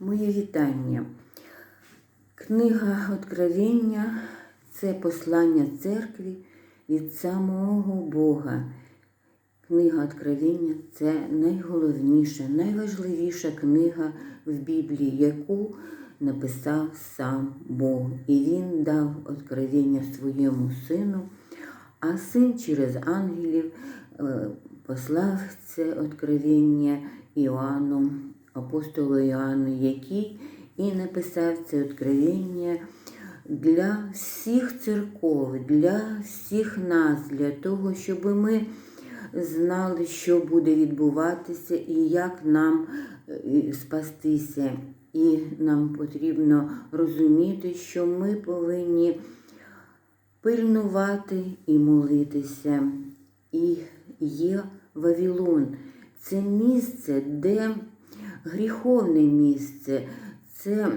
Моє вітання. Книга Откровення це послання церкві від самого Бога. Книга Откровення це найголовніша, найважливіша книга в Біблії, яку написав сам Бог. І він дав откровення своєму сину, а син через ангелів е, послав це откровення Іоанну, апостолу Іоанну, який і написав це откровення для всіх церков, для всіх нас, для того, щоб ми знали, що буде відбуватися і як нам е, спастися. І нам потрібно розуміти, що ми повинні пильнувати і молитися. І є Вавилон. Це місце, де гріховне місце, це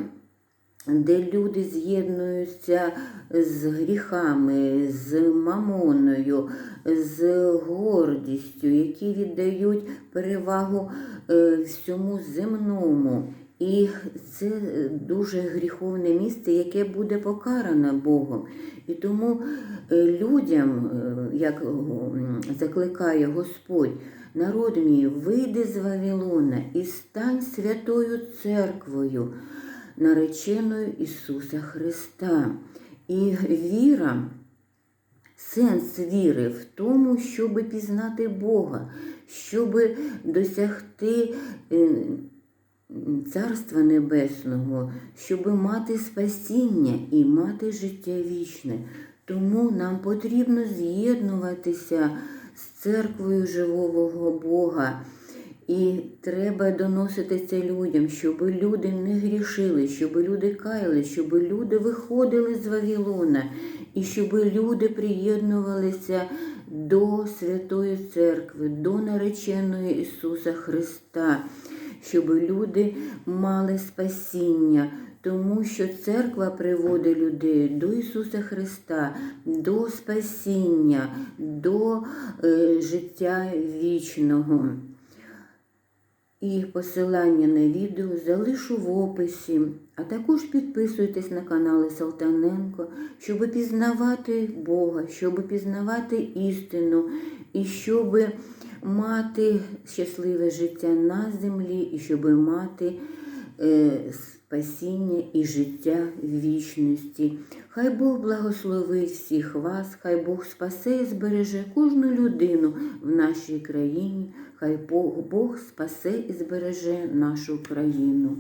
де люди з'єднуються з гріхами, з мамоною, з гордістю, які віддають перевагу е, всьому земному. І це дуже гріховне місце, яке буде покаране Богом. І тому е, людям, е, як закликає Господь, народ мій, вийди з Вавилона і стань святою церквою, нареченою Ісуса Христа. І віра, сенс віри в тому, щоб пізнати Бога, щоб досягти. е, Царства Небесного, щоб мати спасіння і мати життя вічне. Тому нам потрібно з'єднуватися з церквою живого Бога. І треба доносити це людям, щоб люди не грішили, щоб люди каяли, щоб люди виходили з Вавилона, і щоб люди приєднувалися до Святої Церкви, до нареченої Ісуса Христа щоб люди мали спасіння, тому що церква приводить людей до Ісуса Христа, до спасіння, до е, життя вічного. І посилання на відео залишу в описі, а також підписуйтесь на канали Салтаненко, щоб пізнавати Бога, щоб пізнавати істину і щоб мати щасливе життя на землі, і щоб мати е, спасіння і життя в вічності. Хай Бог благословить всіх вас, хай Бог спасе і збереже кожну людину в нашій країні, хай Бог, Бог спасе і збереже нашу країну.